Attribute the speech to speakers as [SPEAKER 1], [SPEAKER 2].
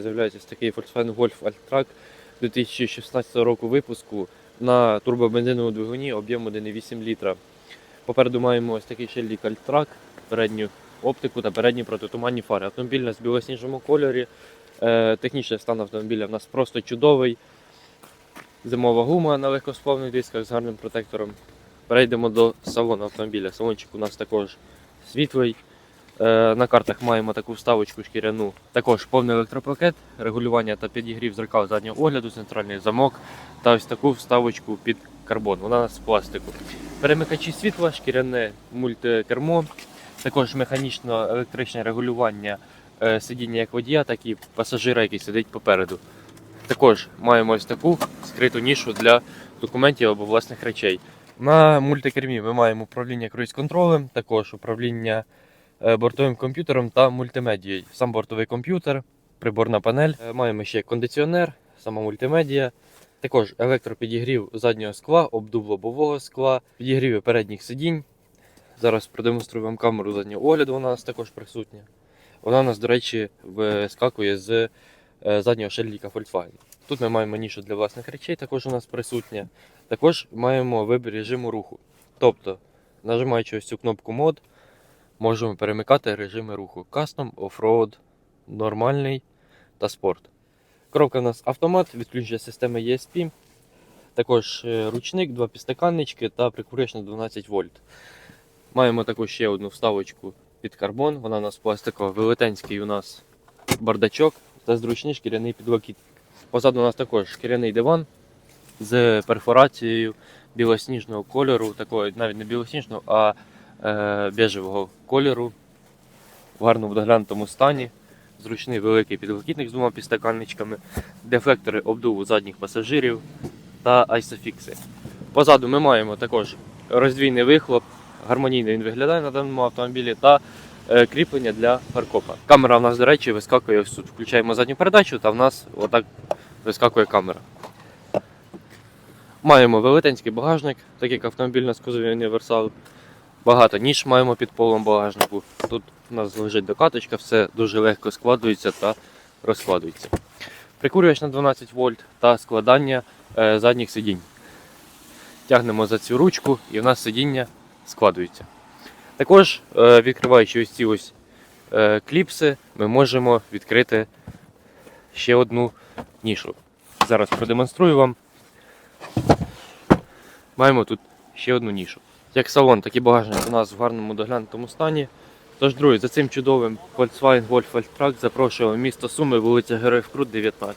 [SPEAKER 1] з'являється такий Volkswagen Golf Alltrack 2016 року випуску на турбобензиновому двигуні об'єм 1,8 літра. Попереду маємо ось такий щільник Alltrack, передню оптику та передні протитуманні фари. Автомобіль у нас в білосніжному кольорі. Е, Технічний стан автомобіля в нас просто чудовий. Зимова гума на легкосплавних дисках з гарним протектором. Перейдемо до салону автомобіля. Салончик у нас також світлий. Е, На картах маємо таку вставочку шкіряну. Також повний електропакет, регулювання та підігрів зеркал заднього огляду, центральний замок та ось таку вставочку під карбон. Вона з пластику. Перемикачі світла, шкіряне мультикермо, також механічно електричне регулювання е, сидіння як водія, так і пасажира, який сидить попереду. Також маємо ось таку скриту нішу для документів або власних речей. На мультикермі ми маємо управління круїз-контролем, також управління бортовим комп'ютером та мультимедією. Сам бортовий комп'ютер, приборна панель. Е, Маємо ще кондиціонер, сама мультимедія. Також електропідігрів заднього скла, обдув лобового скла, підігріви передніх сидінь. Зараз продемонструю вам камеру заднього огляду, вона у нас також присутня. Вона у нас, до речі, вискакує з е, заднього шильдика Volkswagen. Тут ми маємо нішу для власних речей, також у нас присутня. Також маємо вибір режиму руху. Тобто, нажимаючи ось цю кнопку мод, можемо перемикати режими руху: Custom, Offroad, нормальний та спорт. Коробка у нас автомат, відключення системи ESP. Також е, ручник, два підстаканнички та прикурювач на 12 вольт. Маємо також ще одну вставочку під карбон. Вона у нас пластикова, велетенський у нас бардачок та зручний шкіряний підлокітник. Позаду у нас також шкіряний диван з перфорацією білосніжного кольору, такого навіть не білосніжного, а біжевого кольору в гарному доглянутому стані. Зручний великий підлокітник з двома підстаканничками, дефлектори обдуву задніх пасажирів та айсофікси. Позаду ми маємо також роздвійний вихлоп, гармонійно він виглядає на даному автомобілі та е, кріплення для фаркопа. Камера в нас, до речі, вискакує ось тут. Включаємо задню передачу та в нас отак вискакує камера. Маємо велетенський багажник, так як автомобіль у нас кузові універсал. Багато ніж маємо під полом багажнику. Тут у нас лежить докаточка, все дуже легко складується та розкладується. Прикурювач на 12 вольт та складання е, задніх сидінь. Тягнемо за цю ручку і в нас сидіння складується. Також, е, відкриваючи ось ці ось е, кліпси, ми можемо відкрити ще одну нішу. Зараз продемонструю вам. Маємо тут ще одну нішу. Як салон, так і багажник у нас в гарному доглянутому стані. Тож, друзі, за цим чудовим Volkswagen Golf Alltrack запрошуємо місто Суми, вулиця Героїв Крут, 19.